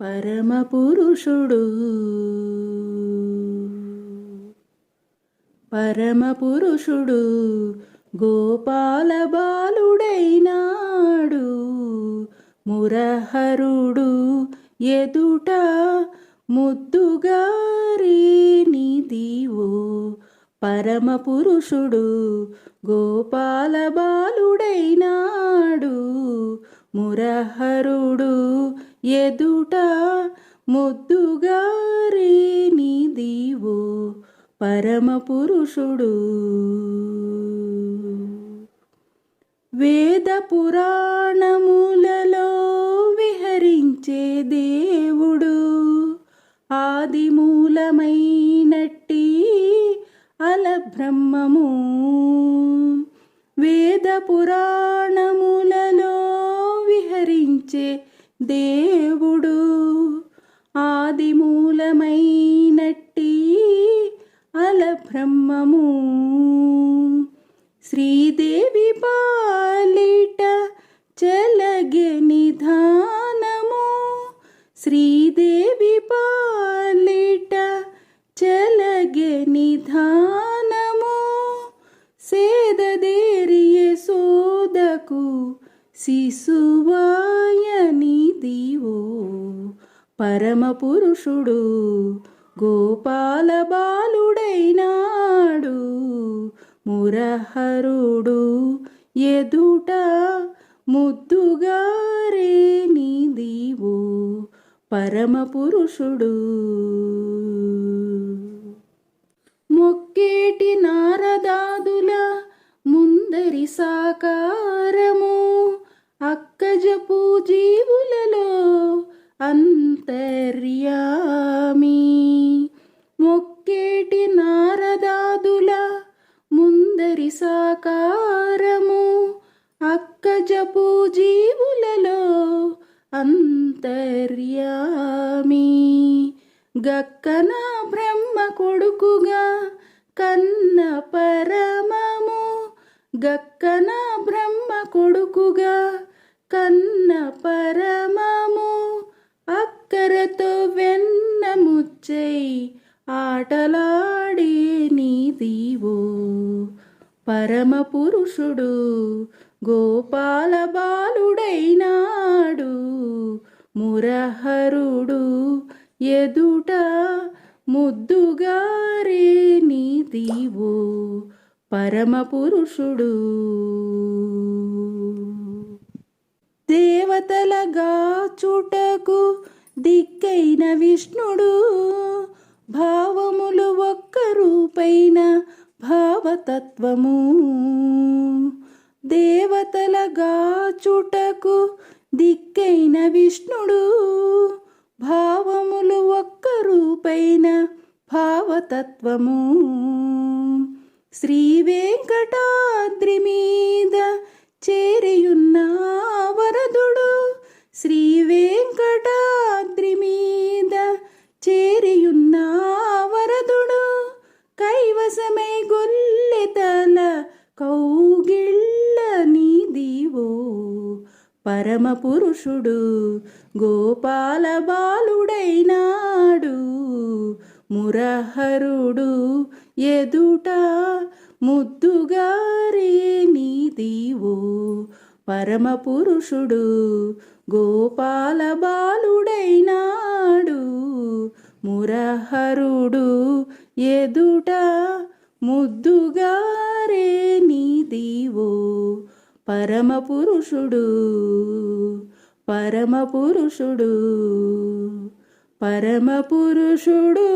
పరమపురుషుడు. పరమపురుషుడు గోపాల బాలుడైనాడు మురహరుడు ఎదుట ముద్దుగారి నిదివో పరమపురుషుడు గోపాల బాలుడైనాడు మురహరుడు ఎదుట ముద్దుగారి నిదివో పరమపురుషుడు. వేద పురాణములలో విహరించే దేవుడు ఆదిమూలమైనట్టి అలబ్రహ్మము. వేద పురాణములలో విహరించే దేవుడు ఆదిమూలమైనట్టి అలబ్రహ్మము శ్రీదేవి పాలిట చలగె నిధానము. శ్రీదేవి పాలిట చలగె నిధానము. సేదదేరియ సోదకు శిశువ పరమపురుషుడు గోపాల బాలుడైనాడు మురహరుడు ఎదుట ముద్దుగారే నీదివో పరమపురుషుడు. మొక్కేటి నారదాదుల ముందరి సాకారము అక్కజపు జీవు మొక్కేటి నారదాదుల ముందరి సాకారము అక్కజపు జీవులలో అంతర్యామి. గక్కన బ్రహ్మ కొడుకుగా కన్న పరమము గక్కన బ్రహ్మ కొడుకుగా కన్న పర పరమపురుషుడు గోపాల బాలుడైనాడు. మురహరుడు ఎదుట ముద్దుగారే నీదివో పరమపురుషుడు. దేవతలగా చుటకు దిక్కైన విష్ణుడు భావములు ఒక్క రూపైన భావతత్వము. దేవతలగా చుటకు దిక్కైన విష్ణుడు భావములు ఒక్క రూపైన భావతత్వము. శ్రీ వెంకటాద్రి మీద చేరియున్న కౌగిళ్ళనిదివో పరమపురుషుడు గోపాల బాలుడైనాడు మురహరుడు ఎదుట ముద్దుగారే నీదివో పరమపురుషుడు గోపాల బాలుడైనాడు మురహరుడు ఎదుట పరమపురుషుడు పరమపురుషుడు పరమపురుషుడు.